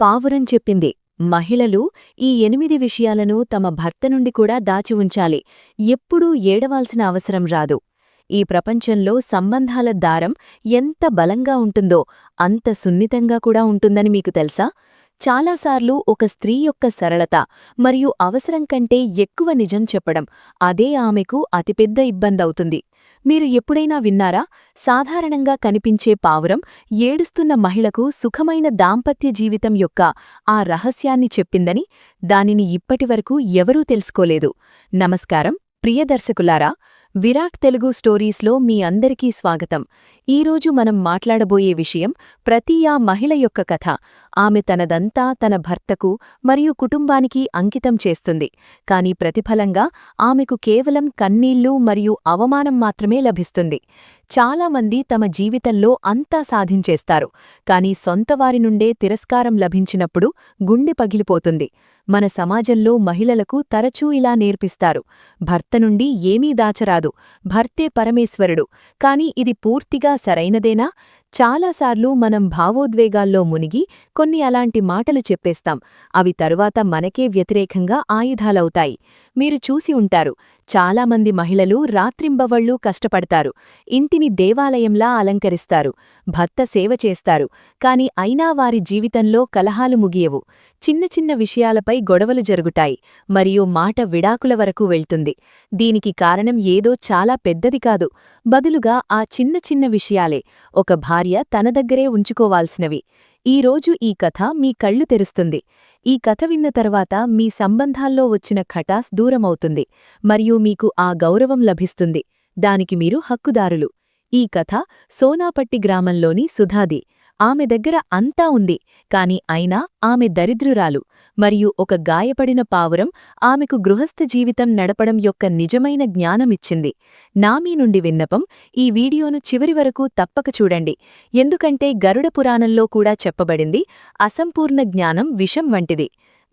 పావురం చెప్పింది. మహిళలు ఈ ఎనిమిది విషయాలను తమ భర్త నుండి కూడా దాచి ఉంచాలి. ఎప్పుడూ ఏడవాల్సిన అవసరం రాదు. ఈ ప్రపంచంలో సంబంధాల దారం ఎంత బలంగా ఉంటుందో అంత సున్నితంగా కూడా ఉంటుందని మీకు తెలుసా? చాలాసార్లు ఒక స్త్రీ యొక్క సరళత మరియు అవసరం కంటే ఎక్కువ నిజం చెప్పడం అదే ఆమెకు అతిపెద్ద ఇబ్బందవుతుంది. మీరు ఎప్పుడైనా విన్నారా? సాధారణంగా కనిపించే పావురం ఏడుస్తున్న మహిళకు సుఖమైన దాంపత్య జీవితం యొక్క ఆ రహస్యాన్ని చెప్పిందని దానిని ఇప్పటివరకు ఎవరూ తెలుసుకోలేదు. నమస్కారం. ప్రియదర్శకులారా విరాట్ తెలుగు స్టోరీస్లో మీ అందరికీ స్వాగతం. ఈరోజు మనం మాట్లాడబోయే విషయం ప్రతి ఆ మహిళ యొక్క కథ. ఆమె తనదంతా తన భర్తకు మరియు కుటుంబానికి అంకితం చేస్తుంది. కాని ప్రతిఫలంగా ఆమెకు కేవలం కన్నీళ్ళు మరియు అవమానం మాత్రమే లభిస్తుంది. చాలామంది తమ జీవితంలో అంతా సాధించేస్తారు. కాని సొంతవారి నుండే తిరస్కారం లభించినప్పుడు గుండె పగిలిపోతుంది. మన సమాజంలో మహిళలకు తరచూ ఇలా నేర్పిస్తారు. భర్త నుండి ఏమీ దాచరాదు. భర్తే పరమేశ్వరుడు. కాని ఇది పూర్తిగా సరైనదేనా? చాలాసార్లు మనం భావోద్వేగాల్లో మునిగి కొన్ని అలాంటి మాటలు చెప్పేస్తాం. అవి తరువాత మనకే వ్యతిరేకంగా ఆయుధాలవుతాయి. మీరు చూసి ఉంటారు. చాలామంది మహిళలు రాత్రింబవళ్ళూ కష్టపడతారు. ఇంటిని దేవాలయంలా అలంకరిస్తారు. భర్త సేవ చేస్తారు. కాని అయినా వారి జీవితంలో కలహాలు ముగియవు. చిన్న చిన్న విషయాలపై గొడవలు జరుగుతాయి. మరియు మాట విడాకుల వరకు వెళ్తుంది. దీనికి కారణం ఏదో చాలా పెద్దది కాదు. బదులుగా ఆ చిన్న చిన్న విషయాలే. ఒక భార్య తన దగ్గరే ఉంచుకోవాల్సినవి. ఈరోజు ఈ కథ మీ కళ్ళు తెరుస్తుంది. ఈ కథ విన్న తర్వాత మీ సంబంధాల్లో వచ్చిన ఖటాస్ దూరమవుతుంది మరియు మీకు ఆ గౌరవం లభిస్తుంది. దానికి మీరు హక్కుదారులు. ఈ కథ సోనాపట్టి గ్రామంలోని సుధాది. ఆమె దగ్గర అంతా ఉంది. కాని అయినా ఆమె దరిద్రురాలు. మరియు ఒక గాయపడిన పావురం ఆమెకు గృహస్థ జీవితం నడపడం యొక్క నిజమైన జ్ఞానమిచ్చింది. నామీ నుండి విన్నపం ఈ వీడియోను చివరి వరకు తప్పక చూడండి. ఎందుకంటే గరుడ పురాణంలో కూడా చెప్పబడింది అసంపూర్ణ జ్ఞానం విషం వంటిది.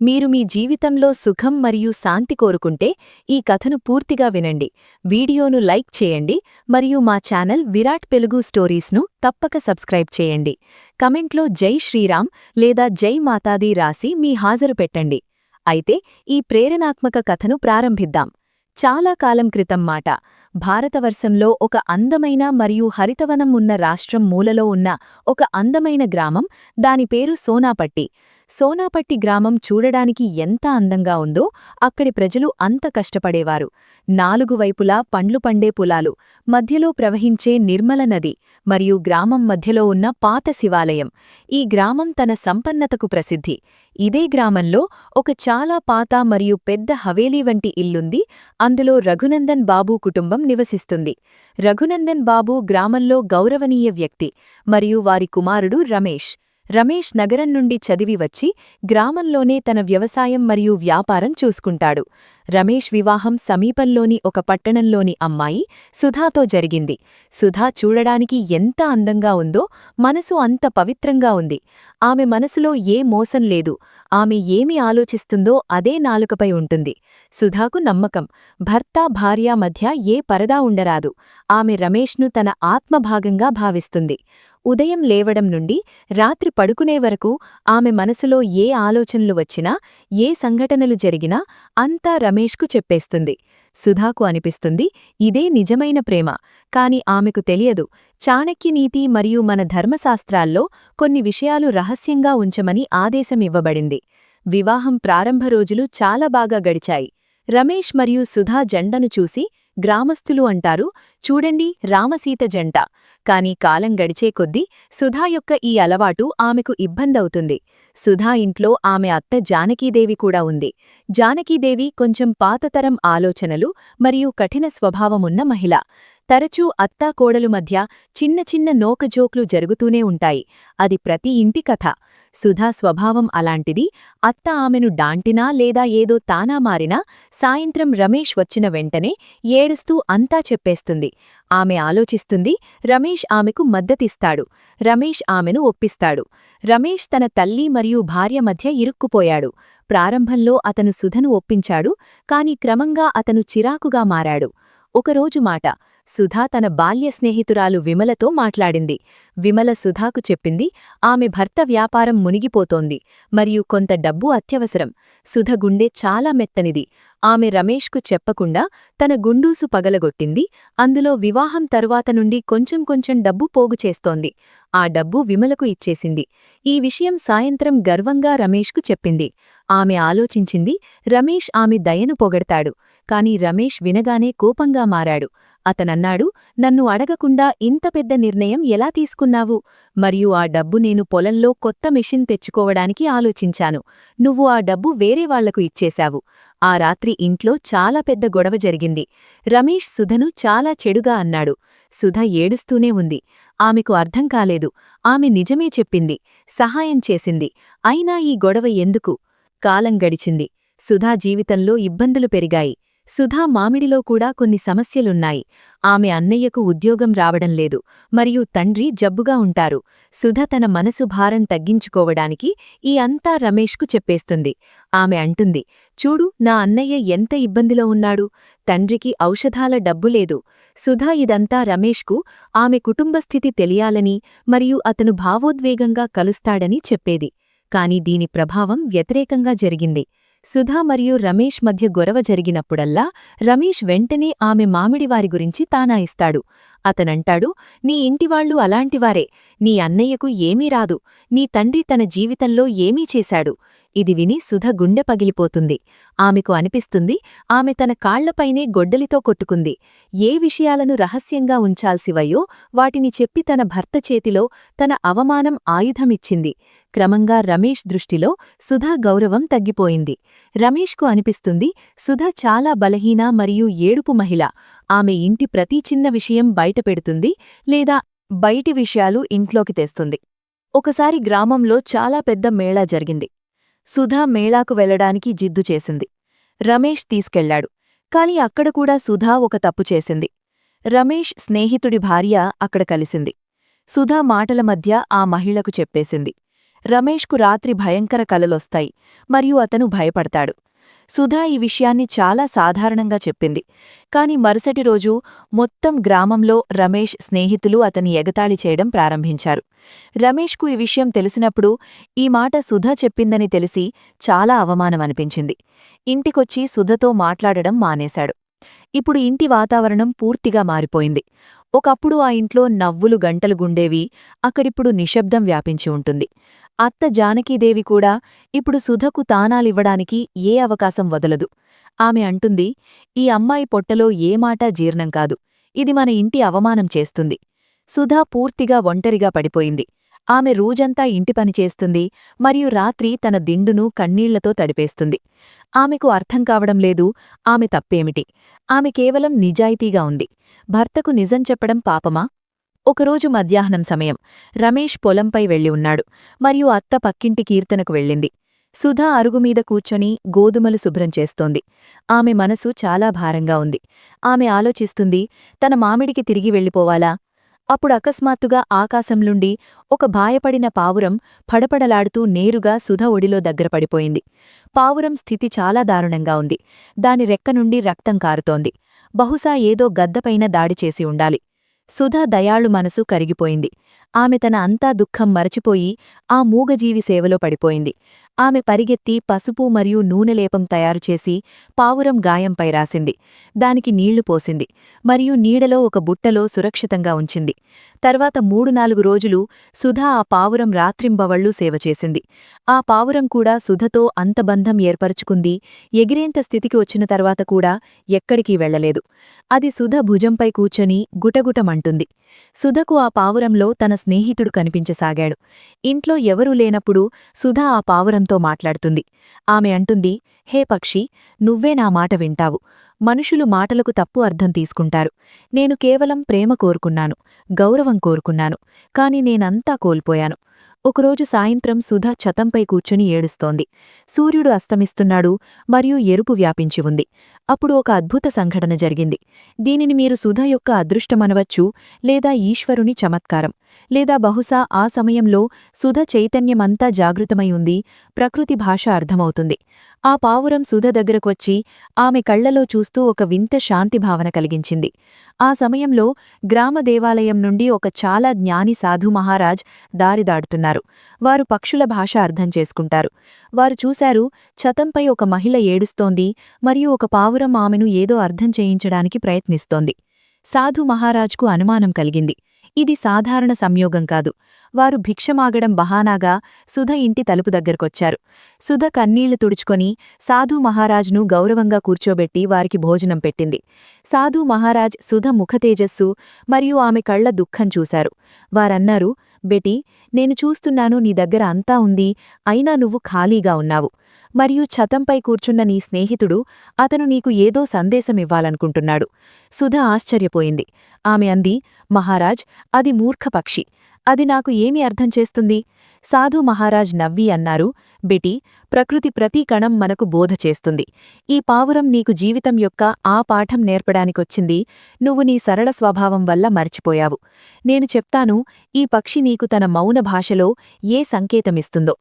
మీరు మీ జీవితంలో సుఖం మరియు శాంతి కోరుకుంటే ఈ కథను పూర్తిగా వినండి. వీడియోను లైక్ చేయండి మరియు మా ఛానల్ విరాట్ పెలుగు స్టోరీస్ను తప్పక సబ్స్క్రైబ్ చేయండి. కమెంట్లో జై శ్రీరామ్ లేదా జై మాతాది రాసి మీ హాజరు పెట్టండి. అయితే ఈ ప్రేరణాత్మక కథను ప్రారంభిద్దాం. చాలా కాలం క్రితం మాట. భారతవర్షంలో ఒక అందమైన మరియు హరితవనం ఉన్న రాష్ట్రం మూలలో ఉన్న ఒక అందమైన గ్రామం దాని పేరు సోనాపట్టి. సోనాపట్టి గ్రామం చూడడానికి ఎంత అందంగా ఉందో అక్కడి ప్రజలు అంత కష్టపడేవారు. నాలుగు వైపులా పండ్లు పండే పొలాలు మధ్యలో ప్రవహించే నిర్మల నది మరియు గ్రామం మధ్యలో ఉన్న పాత శివాలయం. ఈ గ్రామం తన సంపన్నతకు ప్రసిద్ధి. ఇదే గ్రామంలో ఒక చాలా పాత మరియు పెద్ద హవేలీ వంటి ఇల్లుంది. అందులో రఘునందన్ బాబు కుటుంబం నివసిస్తుంది. రఘునందన్ బాబు గ్రామంలో గౌరవనీయ వ్యక్తి మరియు వారి కుమారుడు రమేష్. రమేష్ నగరం నుండి చదివి వచ్చి గ్రామంలోనే తన వ్యవసాయం మరియు వ్యాపారం చూసుకుంటాడు. రమేష్ వివాహం సమీపంలోని ఒక పట్టణంలోని అమ్మాయి సుధాతో జరిగింది. సుధా చూడడానికి ఎంత అందంగా ఉందో మనసు అంత పవిత్రంగా ఉంది. ఆమె మనసులో ఏ మోసం లేదు. ఆమె ఏమి ఆలోచిస్తుందో అదే నాలుకపై ఉంటుంది. సుధాకు నమ్మకం. భర్త భార్య మధ్య ఏ పరదా ఉండరాదు. ఆమె రమేష్ను తన ఆత్మభాగంగా భావిస్తుంది. ఉదయం లేవడం నుండి రాత్రి పడుకునే వరకు ఆమె మనసులో ఏ ఆలోచనలు వచ్చినా ఏ సంఘటనలు జరిగినా అంతా రమేష్కు చెప్పేస్తుంది. సుధాకు అనిపిస్తుంది ఇదే నిజమైన ప్రేమ. కాని ఆమెకు తెలియదు. చాణక్యనీతి మరియు మన ధర్మశాస్త్రాల్లో కొన్ని విషయాలు రహస్యంగా ఉంచమని ఆదేశమివ్వబడింది వివాహం ప్రారంభ రోజులు చాలా బాగా గడిచాయి. రమేష్ మరియు సుధా జండను చూసి గ్రామస్థులు అంటారు చూడండి రామసీత జంట. కాని కాలం గడిచే కొద్దీ సుధా యొక్క ఈ అలవాటు ఆమెకు ఇబ్బందవుతుంది. సుధా ఇంట్లో ఆమె అత్త జానకీదేవి కూడా ఉంది. జానకీదేవి కొంచెం పాతతరం ఆలోచనలు మరియు కఠిన స్వభావమున్న మహిళ. తరచూ అత్తా కోడలు మధ్య చిన్న చిన్న నోకజోక్లు జరుగుతూనే ఉంటాయి. అది ప్రతి ఇంటి కథ. సుధా స్వభావం అలాంటిది అత్త ఆమెను డాంటినా లేదా ఏదో తానా మారినా సాయంత్రం రమేష్ వచ్చిన వెంటనే ఏడుస్తూ అంతా చెప్పేస్తుంది. ఆమె ఆలోచిస్తుంది రమేష్ ఆమెకు మద్దతిస్తాడు రమేష్ ఆమెను ఒప్పిస్తాడు. రమేష్ తన తల్లి మరియు భార్య మధ్య ఇరుక్కుపోయాడు. ప్రారంభంలో అతను సుధను ఒప్పించాడు కాని క్రమంగా అతను చిరాకుగా మారాడు. ఒకరోజు మాట సుధా తన బాల్య స్నేహితురాలు విమలతో మాట్లాడింది. విమల సుధాకు చెప్పింది ఆమె భర్త వ్యాపారం మునిగిపోతోంది మరియు కొంత డబ్బు అత్యవసరం. సుధ గుండె చాలా మెత్తనిది. ఆమె రమేష్కు చెప్పకుండా తన గుండూసు పగలగొట్టింది. అందులో వివాహం తరువాత నుండి కొంచెం కొంచెం డబ్బు పోగు చేస్తోంది. ఆ డబ్బు విమలకు ఇచ్చేసింది. ఈ విషయం సాయంత్రం గర్వంగా రమేష్కు చెప్పింది. ఆమె ఆలోచించింది రమేష్ ఆమె దయను పొగడతాడు. కాని రమేష్ వినగానే కోపంగా మారాడు. అతనన్నాడు నన్ను అడగకుండా ఇంత పెద్ద నిర్ణయం ఎలా తీసుకున్నావు? మరియు ఆ డబ్బు నేను పొలంలో కొత్త మెషిన్ తెచ్చుకోవడానికి ఆలోచించాను. నువ్వు ఆ డబ్బు వేరే వాళ్ళకు ఇచ్చేశావు. ఆ రాత్రి ఇంట్లో చాలా పెద్ద గొడవ జరిగింది. రమేష్ సుధను చాలా చెడుగా అన్నాడు. సుధ ఏడుస్తూనే ఉంది. ఆమెకు అర్థం కాలేదు. ఆమె నిజమే చెప్పింది. సహాయం చేసింది. అయినా ఈ గొడవ ఎందుకు? కాలం గడిచింది. సుధా జీవితంలో ఇబ్బందులు పెరిగాయి. సుధా మామిడిలో కూడా కొన్ని సమస్యలున్నాయి. ఆమె అన్నయ్యకు ఉద్యోగం రావడం లేదు. మరియు తండ్రి జబ్బుగా ఉంటారు. సుధ తన మనసు భారం తగ్గించుకోవడానికి ఈ అంతా రమేష్కు చెప్పేస్తుంది. ఆమె అంటుంది చూడు నా అన్నయ్య ఎంత ఇబ్బందిలో ఉన్నాడు. తండ్రికి ఔషధాల డబ్బు లేదు. సుధా ఇదంతా రమేష్కు ఆమె కుటుంబస్థితి తెలియాలని మరియు అతను భావోద్వేగంగా కలుస్తాడని చెప్పేది. కాని దీని ప్రభావం వ్యతిరేకంగా జరిగింది. సుధా మరియు రమేష్ మధ్య గొడవ జరిగినప్పుడల్లా రమేష్ వెంటనే ఆమె మామిడివారి గురించి తానాయిస్తాడు అతనంటాడు నీ ఇంటివాళ్ళు అలాంటివారే. నీ అన్నయ్యకు ఏమీ రాదు. నీ తండ్రి తన జీవితంలో ఏమీ చేశాడు. ఇది విని సుధ గుండె పగిలిపోతుంది. ఆమెకు అనిపిస్తుంది ఆమె తన కాళ్ళపైనే గొడ్డలితో కొట్టుకుంది. ఏ విషయాలను రహస్యంగా ఉంచాల్సివయ్యో వాటిని చెప్పి తన భర్త చేతిలో తన అవమానం ఆయుధమిచ్చింది. క్రమంగా రమేష్ దృష్టిలో సుధా గౌరవం తగ్గిపోయింది. రమేష్కు అనిపిస్తుంది సుధ చాలా బలహీన మరియు ఏడుపు మహిళ. ఆమె ఇంటి ప్రతి చిన్న విషయం బయటపెడుతుంది లేదా బయటి విషయాలు ఇంట్లోకి తెస్తుంది. ఒకసారి గ్రామంలో చాలా పెద్ద మేళా జరిగింది. సుధా మేళాకు వెళ్ళడానికి జిద్దు చేసింది. రమేష్ తీసుకెళ్ళాడు. కాని అక్కడ కూడా సుధా ఒక తప్పు చేసింది. రమేష్ స్నేహితుడి భార్య అక్కడ కలిసింది. సుధా మాటల మధ్య ఆ మహిళకు చెప్పేసింది. రమేష్కు రాత్రి భయంకర కలలొస్తాయి మరియు అతను భయపడతాడు. సుధా ఈ విషయాన్ని చాలా సాధారణంగా చెప్పింది. కాని మరుసటి రోజు మొత్తం గ్రామంలో రమేష్ స్నేహితులు అతని ఎగతాళి చేయడం ప్రారంభించారు. రమేష్కు ఈ విషయం తెలిసినప్పుడు ఈ మాట సుధ చెప్పిందని తెలిసి చాలా అవమానమనిపించింది ఇంటికొచ్చి సుధతో మాట్లాడడం మానేశాడు. ఇప్పుడు ఇంటి వాతావరణం పూర్తిగా మారిపోయింది. ఒకప్పుడు ఆ ఇంట్లో నవ్వులు గంటలు గుండేవి అక్కడిప్పుడు నిశ్శబ్దం వ్యాపించి ఉంటుంది. అత్త జానకీదేవి కూడా ఇప్పుడు సుధకు తానాలివ్వడానికి ఏ అవకాశం వదలదు. ఆమె అంటుంది ఈ అమ్మాయి పొట్టలో ఏ మాటా జీర్ణం కాదు. ఇది మన ఇంటి అవమానం చేస్తుంది. సుధా పూర్తిగా ఒంటరిగా పడిపోయింది. ఆమె రోజంతా ఇంటి పని చేస్తుంది మరియు రాత్రి తన దిండును కన్నీళ్ళతో తడిపేస్తుంది. ఆమెకు అర్థం కావడం లేదు ఆమె తప్పేమిటి? ఆమె కేవలం నిజాయితీగా ఉంది. భర్తకు నిజం చెప్పడం పాపమా? ఒకరోజు మధ్యాహ్నం సమయం. రమేష్ పొలంపై వెళ్ళి ఉన్నాడు. మరియు అత్త పక్కింటి కీర్తనకు వెళ్ళింది. సుధా అరుగుమీద కూర్చొని గోధుమలు శుభ్రం చేస్తోంది. ఆమె మనసు చాలా భారంగా ఉంది. ఆమె ఆలోచిస్తుంది తన మామిడికి తిరిగి వెళ్ళిపోవాలా? అప్పుడు అకస్మాత్తుగా ఆకాశంలుండి ఒక భాయపడిన పావురం పడపడలాడుతూ నేరుగా సుధ ఒడిలో దగ్గరపడిపోయింది పావురం స్థితి చాలా దారుణంగా ఉంది. దాని రెక్క నుండి రక్తం కారుతోంది. బహుశా ఏదో గద్దపైన దాడి చేసి ఉండాలి. సుధా దయాళు మనసు కరిగిపోయింది. ఆమె తన అంతా దుఃఖం మరచిపోయి ఆ మూగజీవి సేవలో పడిపోయింది. ఆమె పరిగెత్తి పసుపు మరియు నూనెలేపం తయారుచేసి పావురం గాయంపై రాసింది. దానికి నీళ్ళు పోసింది మరియు నీడలో ఒక బుట్టలో సురక్షితంగా ఉంచింది. తర్వాత మూడు నాలుగు రోజులు సుధా ఆ పావురం రాత్రింబవళ్ళు సేవ చేసింది. ఆ పావురం కూడా సుధతో అంతబంధం ఏర్పరుచుకుంది. ఎగిరేంత స్థితికి వచ్చిన తర్వాత కూడా ఎక్కడికీ వెళ్ళలేదు అది సుధ భుజంపై కూర్చొని గుటగుటమంటుంది. సుధకు ఆ పావురంలో తన స్నేహితుడు కనిపించసాగాడు. ఇంట్లో ఎవరూ లేనప్పుడు సుధ ఆ పావురంతో మాట్లాడుతుంది. ఆమె అంటుంది హే పక్షి నువ్వే నా మాట వింటావు. మనుషులు మాటలకు తప్పు అర్థం తీసుకుంటారు. నేను కేవలం ప్రేమ కోరుకున్నాను గౌరవం కోరుకున్నాను కాని నేనంతా కోల్పోయాను. ఒకరోజు సాయంత్రం సుధ ఛతంపై కూర్చుని ఏడుస్తోంది. సూర్యుడు అస్తమిస్తున్నాడు మరియు ఎరుపు వ్యాపించి ఉంది. అప్పుడు ఒక అద్భుత సంఘటన జరిగింది. దీనిని మీరు సుధ యొక్క అదృష్టమనవచ్చు లేదా ఈశ్వరుని చమత్కారం. లేదా బహుశా ఆ సమయంలో సుధ చైతన్యమంతా జాగృతమై ఉంది ప్రకృతి భాష అర్థమవుతుంది. ఆ పావురం సుధ దగ్గరకొచ్చి ఆమె కళ్ళలో చూస్తూ ఒక వింత శాంతి భావన కలిగించింది. ఆ సమయంలో గ్రామ దేవాలయం నుండి ఒక చాలా జ్ఞాని సాధు మహారాజ్ దారి దాడుతున్నారు వారు పక్షుల భాష అర్థం చేసుకుంటారు. వారు చూశారు చతంపై ఒక మహిళ ఏడుస్తోంది మరియు ఒక పావురం ఆమెను ఏదో అర్థం చేయించడానికి ప్రయత్నిస్తోంది. సాధు మహారాజ్కు అనుమానం కలిగింది. ఇది సాధారణ సంయోగం కాదు. వారు భిక్షమాగడం బహానాగా సుధ ఇంటి తలుపు దగ్గరకొచ్చారు. సుధ కన్నీళ్ళు తుడుచుకొని సాధు మహారాజ్ను గౌరవంగా కూర్చోబెట్టి వారికి భోజనం పెట్టింది. సాధు మహారాజ్ సుధ ముఖతేజస్సు మరియు ఆమె కళ్ళ దుఃఖం చూశారు. వారన్నారు బెటీ నేను చూస్తున్నాను నీ దగ్గర అంతా ఉంది అయినా నువ్వు ఖాళీగా ఉన్నావు. మరియు ఛతంపై కూర్చున్న నీ స్నేహితుడు అతను నీకు ఏదో సందేశమివ్వాలనుకుంటున్నాడు. సుధ ఆశ్చర్యపోయింది. ఆమె అంది మహారాజ్ అది మూర్ఖపక్షి అది నాకు ఏమి అర్థం చేస్తుంది? సాధు మహారాజ్ నవ్వి అన్నారు బెటీ ప్రకృతి ప్రతి కణం మనకు బోధ చేస్తుంది. ఈ పావురం నీకు జీవితం యొక్క ఆ పాఠం నేర్పడానికొచ్చింది. నువ్వు నీ సరళ స్వభావం వల్ల మర్చిపోయావు. నేను చెప్తాను ఈ పక్షి నీకు తన మౌన భాషలో ఏ సంకేతమిస్తుందో.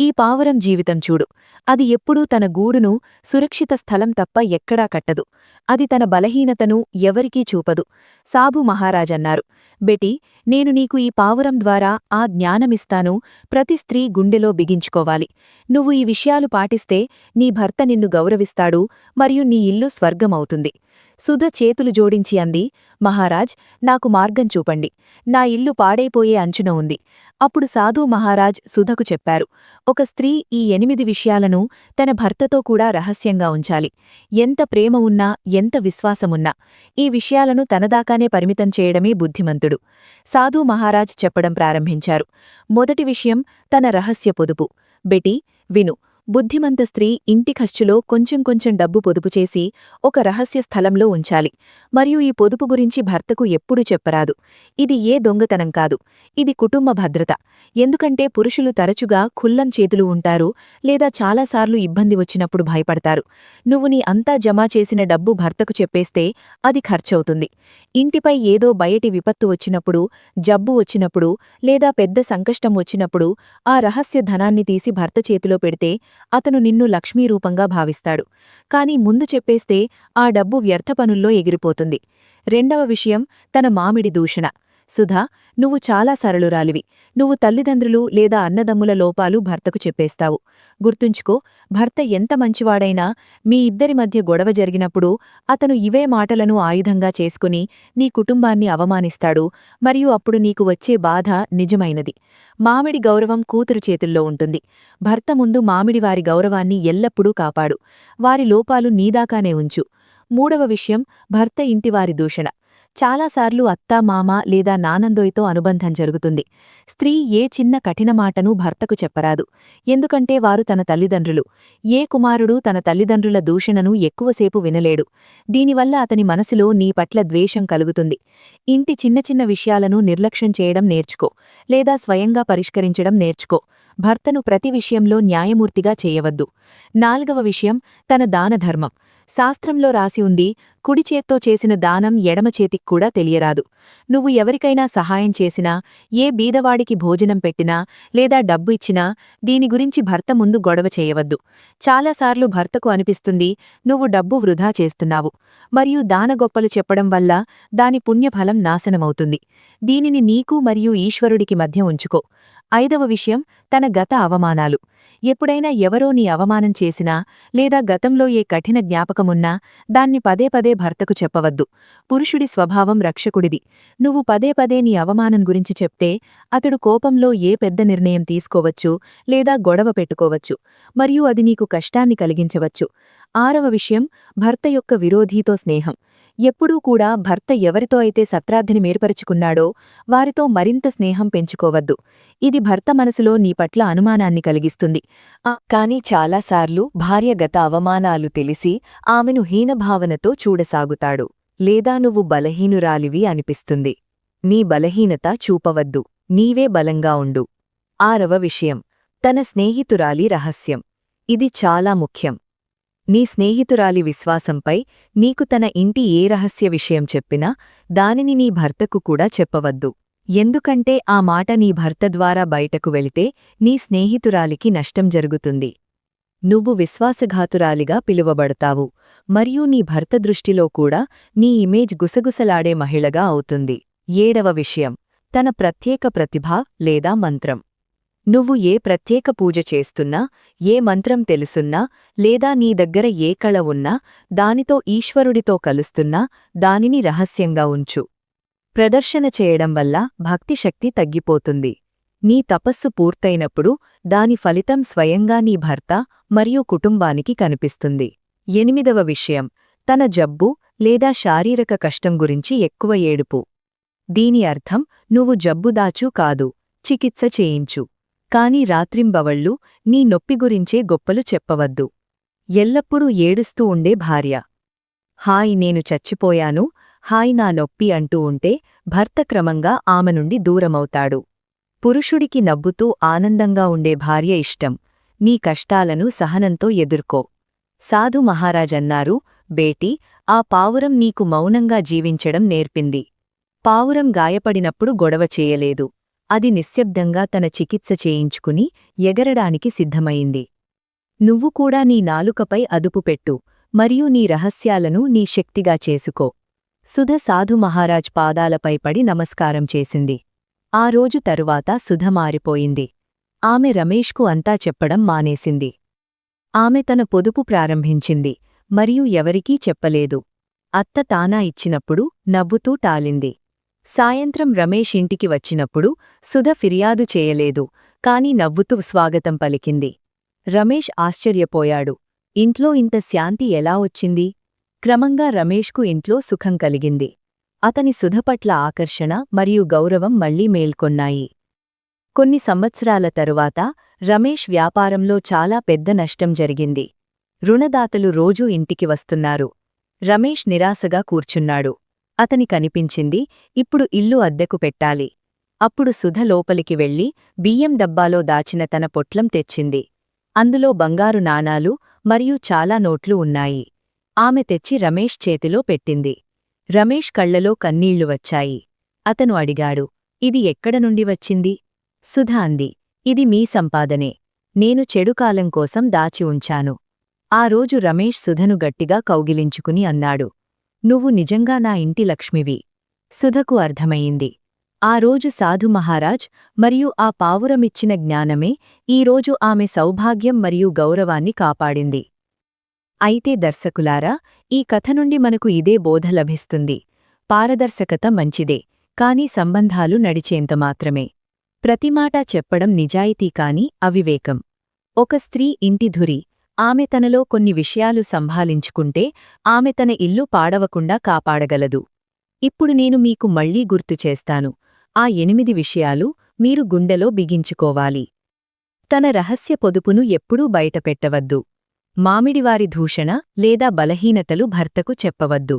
ఈ పావురం జీవితం చూడు. అది ఎప్పుడూ తన గూడును సురక్షిత స్థలం తప్ప ఎక్కడా కట్టదు. అది తన బలహీనతను ఎవరికీ చూపదు. సాబు మహారాజన్నారు. బెటి నేను నీకు ఈ పావురం ద్వారా ఆ జ్ఞానమిస్తాను. ప్రతి స్త్రీ గుండెలో బిగించుకోవాలి. నువ్వు ఈ విషయాలు పాటిస్తే నీ భర్త నిన్ను గౌరవిస్తాడు. మరియు నీ ఇల్లు స్వర్గమవుతుంది. సుధ చేతులు జోడించి అంది మహారాజ్ నాకు మార్గం చూపండి. నా ఇల్లు పాడైపోయే అంచున ఉంది అప్పుడు సాధు మహారాజ్ సుధకు చెప్పారు ఒక స్త్రీ ఈ ఎనిమిది విషయాలను తన భర్తతో కూడా రహస్యంగా ఉంచాలి. ఎంత ప్రేమ ఉన్నా ఎంత విశ్వాసమున్నా ఈ విషయాలను తనదాకానే పరిమితం చేయడమే బుద్ధిమంతుడు సాధు మహారాజ్ చెప్పడం ప్రారంభించారు. మొదటి విషయం తన రహస్య పొదుపు. బెటీ విను బుద్ధిమంత స్త్రీ ఇంటి ఖర్చులో కొంచెం కొంచెం డబ్బు పొదుపు చేసి ఒక రహస్య స్థలంలో ఉంచాలి. మరియు ఈ పొదుపు గురించి భర్తకు ఎప్పుడూ చెప్పరాదు. ఇది ఏ దొంగతనం కాదు. ఇది కుటుంబ భద్రత. ఎందుకంటే పురుషులు తరచుగా ఖుల్లం చేతులు ఉంటారు లేదా చాలాసార్లు ఇబ్బంది వచ్చినప్పుడు భయపడతారు. నువ్వు నీ అంతా జమా చేసిన డబ్బు భర్తకు చెప్పేస్తే అది ఖర్చవుతుంది. ఇంటిపై ఏదో బయటి విపత్తు వచ్చినప్పుడు జబ్బు వచ్చినప్పుడు లేదా పెద్ద సంకష్టం వచ్చినప్పుడు ఆ రహస్య ధనాన్ని తీసి భర్త చేతిలో పెడితే అతను నిన్ను లక్ష్మీరూపంగా భావిస్తాడు. కాని ముందు చెప్పేస్తే ఆ డబ్బు వ్యర్థ పనుల్లో ఎగిరిపోతుంది. రెండవ విషయం తన మామిడి దూషణ. సుధా నువ్వు చాలా సరళురాలివి. నువ్వు తల్లిదండ్రులు లేదా అన్నదమ్ముల లోపాలు భర్తకు చెప్పేస్తావు. గుర్తుంచుకో భర్త ఎంత మంచివాడైనా మీ ఇద్దరి మధ్య గొడవ జరిగినప్పుడు అతను ఇవే మాటలను ఆయుధంగా చేసుకుని నీ కుటుంబాన్ని అవమానిస్తాడు మరియు అప్పుడు నీకు వచ్చే బాధ నిజమైనది. మామిడి గౌరవం కూతురు చేతుల్లో ఉంటుంది. భర్త ముందు మామిడి వారి గౌరవాన్ని ఎల్లప్పుడూ కాపాడు. వారి లోపాలు నీదాకానే ఉంచు. మూడవ విషయం భర్త ఇంటివారి దూషణ. చాలాసార్లు అత్తా మామ లేదా నానందోయ్తో అనుబంధం జరుగుతుంది. స్త్రీ ఏ చిన్న కఠిన మాటను భర్తకు చెప్పరాదు. ఎందుకంటే వారు తన తల్లిదండ్రులు. ఏ కుమారుడు తన తల్లిదండ్రుల దూషణను ఎక్కువసేపు వినలేడు. దీనివల్ల అతని మనసులో నీ పట్ల ద్వేషం కలుగుతుంది. ఇంటి చిన్న చిన్న విషయాలను నిర్లక్ష్యం చేయడం నేర్చుకో. లేదా స్వయంగా పరిష్కరించడం నేర్చుకో. భర్తను ప్రతి విషయంలో న్యాయమూర్తిగా చేయవద్దు. నాల్గవ విషయం తన దానధర్మం శాస్త్రంలో రాసి ఉంది కుడిచేత్తో చేసిన దానం ఎడమచేతికి కూడా తెలియరాదు. నువ్వు ఎవరికైనా సహాయం చేసినా ఏ బీదవాడికి భోజనం పెట్టినా లేదా డబ్బు ఇచ్చినా దీని గురించి భర్త ముందు గొడవ చేయవద్దు. చాలాసార్లు భర్తకు అనిపిస్తుంది నువ్వు డబ్బు వృధా చేస్తున్నావు. మరియు దానగొప్పలు చెప్పడం వల్ల దాని పుణ్యఫలం నాశనమవుతుంది. దీనిని నీకు మరియు ఈశ్వరుడికి మధ్య ఉంచుకో. ఐదవ విషయం తన గత అవమానాలు. ఎప్పుడైనా ఎవరో నీ అవమానం చేసినా లేదా గతంలో ఏ కఠిన జ్ఞాపకమున్నా దాన్ని పదే పదే భర్తకు చెప్పవద్దు. పురుషుడి స్వభావం రక్షకుడిది. నువ్వు పదే పదే నీ అవమానం గురించి చెప్తే అతడు కోపంలో ఏ పెద్ద నిర్ణయం తీసుకోవచ్చు లేదా గొడవ పెట్టుకోవచ్చు. మరియు అది నీకు కష్టాన్ని కలిగించవచ్చు. ఆరవ విషయం భర్త యొక్క విరోధీతో స్నేహం. ఎప్పుడూ కూడా భర్త ఎవరితో అయితే సత్రార్థిని మేర్పరుచుకున్నాడో వారితో మరింత స్నేహం పెంచుకోవద్దు. ఇది భర్త మనసులో నీ పట్ల అనుమానాన్ని కలిగిస్తుంది. కాని చాలాసార్లు భార్య గత అవమానాలు తెలిసి ఆమెను హీనభావనతో చూడసాగుతాడు. లేదా నువ్వు బలహీనురాలివి అనిపిస్తుంది. నీ బలహీనత చూపవద్దు. నీవే బలంగా ఉండు. ఆరవ విషయం. తన స్నేహితురాలి రహస్యం. ఇది చాలా ముఖ్యం. నీ స్నేహితురాలి విశ్వాసంపై నీకు తన ఇంటి ఏ రహస్య విషయం చెప్పినా దానిని నీ భర్తకు కూడా చెప్పవద్దు. ఎందుకంటే ఆ మాట నీ భర్త ద్వారా బయటకు వెళితే నీ స్నేహితురాలికి నష్టం జరుగుతుంది. నువ్వు విశ్వాసఘాతురాలిగా పిలువబడతావు. మరియు నీ భర్త దృష్టిలో కూడా నీ ఇమేజ్ గుసగుసలాడే మహిళగా అవుతుంది. ఏడవ విషయం. తన ప్రత్యేక ప్రతిభ లేదా మంత్రం. నువ్వు ఏ ప్రత్యేక పూజ చేస్తున్నా ఏ మంత్రం తెలుసున్నా లేదా నీ దగ్గర ఏ కళ ఉన్నా దానితో ఈశ్వరుడితో కలుస్తున్నా దానిని రహస్యంగా ఉంచు. ప్రదర్శన చేయడం వల్ల భక్తిశక్తి తగ్గిపోతుంది. నీ తపస్సు పూర్తయినప్పుడు దాని ఫలితం స్వయంగా నీ భర్త మరియు కుటుంబానికి కనిపిస్తుంది. ఎనిమిదవ విషయం తన జబ్బు లేదా శారీరక కష్టం గురించి ఎక్కువ ఏడుపు. దీని అర్థం నువ్వు జబ్బుదాచూ కాదు చికిత్స చేయించు. కాని రాత్రింబవళ్ళు నీ నొప్పి గురించే గొప్పలు చెప్పవద్దు. ఎల్లప్పుడూ ఏడుస్తూ ఉండే భార్య. హాయ్ నేను చచ్చిపోయాను. హాయ్ నా నొప్పి అంటూ ఉంటే భర్త క్రమంగా ఆమె నుండి దూరమవుతాడు. పురుషుడికి నవ్వుతూ ఆనందంగా ఉండే భార్య ఇష్టం. నీ కష్టాలను సహనంతో ఎదుర్కో. సాధు మహారాజన్నారు బేటీ ఆ పావురం నీకు మౌనంగా జీవించడం నేర్పింది. పావురం గాయపడినప్పుడు గొడవ చేయలేదు. అది నిశ్శబ్దంగా తన చికిత్స చేయించుకుని ఎగరడానికి సిద్ధమైంది. నువ్వు కూడా నీ నాలుకపై అదుపు పెట్టు మరియు నీ రహస్యాలను నీ శక్తిగా చేసుకో. సుధ సాధు మహారాజ్ పాదాలపై పడి నమస్కారం చేసింది. ఆ రోజు తరువాత సుధ మారిపోయింది. ఆమె రమేష్కు అంతా చెప్పడం మానేసింది. ఆమె తన పొదుపు ప్రారంభించింది మరియు ఎవరికీ చెప్పలేదు. అత్త తానా ఇచ్చినప్పుడు నవ్వుతూ టాలింది. సాయంత్రం రమేష్ ఇంటికి వచ్చినప్పుడు సుధ ఫిర్యాదు చేయలేదు కాని నవ్వుతూ స్వాగతం పలికింది. రమేష్ ఆశ్చర్యపోయాడు. ఇంట్లో ఇంత శాంతి ఎలా వచ్చింది? క్రమంగా రమేష్కు ఇంట్లో సుఖం కలిగింది. అతని సుధపట్ల ఆకర్షణ మరియు గౌరవం మళ్ళీ మేల్కొన్నాయి. కొన్ని సంవత్సరాల తరువాత రమేష్ వ్యాపారంలో చాలా పెద్ద నష్టం జరిగింది. రుణదాతలు రోజూ ఇంటికి వస్తున్నారు. రమేష్ నిరాశగా కూర్చున్నాడు. అతని కనిపించింది ఇప్పుడు ఇల్లు అద్దెకు పెట్టాలి. అప్పుడు సుధ లోపలికి వెళ్ళి బియ్యం డబ్బాలో దాచిన తన పొట్లం తెచ్చింది. అందులో బంగారు నాణాలు మరియు చాలా నోట్లు ఉన్నాయి. ఆమె తెచ్చి రమేష్ చేతిలో పెట్టింది. రమేష్ కళ్ళలో కన్నీళ్ళు వచ్చాయి. అతను అడిగాడు ఇది ఎక్కడ నుండి వచ్చింది? సుధ అంది ఇది మీ సంపాదనే. నేను చెడుకాలం కోసం దాచి ఉంచాను. ఆ రోజు రమేష్ సుధను గట్టిగా కౌగిలించుకుని అన్నాడు నువ్వు నిజంగా నా ఇంటి లక్ష్మివి. సుధకు అర్థమయింది ఆ రోజు సాధు మహారాజ్ మరియు ఆ పావురమిచ్చిన జ్ఞానమే ఈరోజు ఆమె సౌభాగ్యం మరియు గౌరవాన్ని కాపాడింది. అయితే దర్శకులారా ఈ కథ నుండి మనకు ఇదే బోధ లభిస్తుంది. పారదర్శకత మంచిదే కాని సంబంధాలు నడిచేంత మాత్రమే. ప్రతిమాటా చెప్పడం నిజాయితీ కాని అవివేకం. ఒక స్త్రీ ఇంటి ధురి ఆమె తనలో కొన్ని విషయాలు సంభాలించుకుంటే ఆమె తన ఇల్లు పాడవకుండా కాపాడగలదు. ఇప్పుడు నేను మీకు మళ్ళీ గుర్తు చేస్తాను. ఆ ఎనిమిది విషయాలు మీరు గుండెలో బిగించుకోవాలి. తన రహస్య పొదుపును ఎప్పుడూ బయటపెట్టవద్దు. మామిడివారి దూషణ లేదా బలహీనతలు భర్తకు చెప్పవద్దు.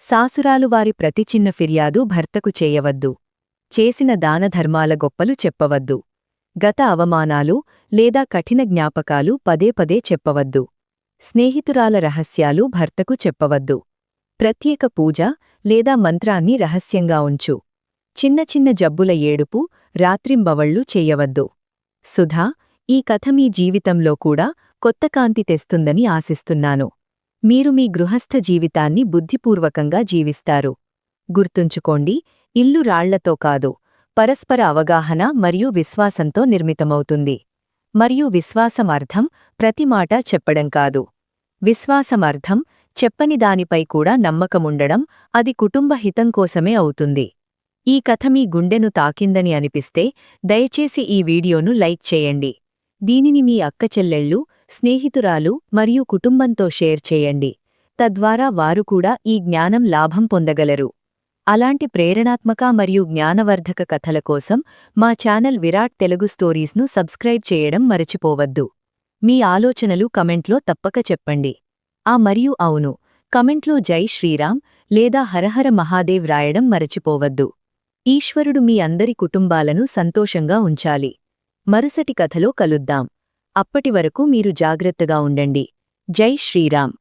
సాసురాలు వారి ప్రతి చిన్న ఫిర్యాదు భర్తకు చేయవద్దు. చేసిన దానధర్మాల గొప్పలు చెప్పవద్దు. గత అవమానాలు లేదా కఠిన జ్ఞాపకాలు పదే పదే చెప్పవద్దు. స్నేహితురాల రహస్యాలు భర్తకు చెప్పవద్దు. ప్రత్యేక పూజ లేదా మంత్రాన్ని రహస్యంగా ఉంచు. చిన్న చిన్న జబ్బుల ఏడుపు రాత్రింబవళ్ళు చేయవద్దు. సుధా ఈ కథ మీ జీవితంలో కూడా కొత్త కాంతి తెస్తుందని ఆశిస్తున్నాను. మీరు మీ గృహస్థ జీవితాన్ని బుద్ధిపూర్వకంగా జీవిస్తారు. గుర్తుంచుకోండి ఇల్లు రాళ్ళతో కాదు పరస్పర అవగాహన మరియు విశ్వాసంతో నిర్మితమవుతుంది. మరియు విశ్వాసం అర్థం ప్రతి మాట చెప్పడం కాదు. విశ్వాసం అర్థం చెప్పని దానిపై కూడా నమ్మకముండడం అది కుటుంబ హితం కోసమే అవుతుంది. ఈ కథ మీ గుండెను తాకిందని అనిపిస్తే దయచేసి ఈ వీడియోను లైక్ చేయండి. దీనిని మీ అక్కచెల్లెళ్ళు స్నేహితురాలు మరియు కుటుంబంతో షేర్ చేయండి. తద్వారా వారు కూడా ఈ జ్ఞానం లాభం పొందగలరు. అలాంటి ప్రేరణాత్మక మరియు జ్ఞానవర్ధక కథల కోసం మా ఛానల్ విరాట్ తెలుగు స్టోరీస్ను సబ్స్క్రైబ్ చేయడం మరచిపోవద్దు. మీ ఆలోచనలు కమెంట్లో తప్పక చెప్పండి. ఆ మరియు అవును కమెంట్లో జై శ్రీరామ్ లేదా హరహర మహాదేవ్ రాయడం మరచిపోవద్దు. ఈశ్వరుడు మీ అందరి కుటుంబాలను సంతోషంగా ఉంచాలి. మరుసటి కథలో కలుద్దాం. అప్పటి వరకు మీరు జాగ్రత్తగా ఉండండి. జై శ్రీరామ్.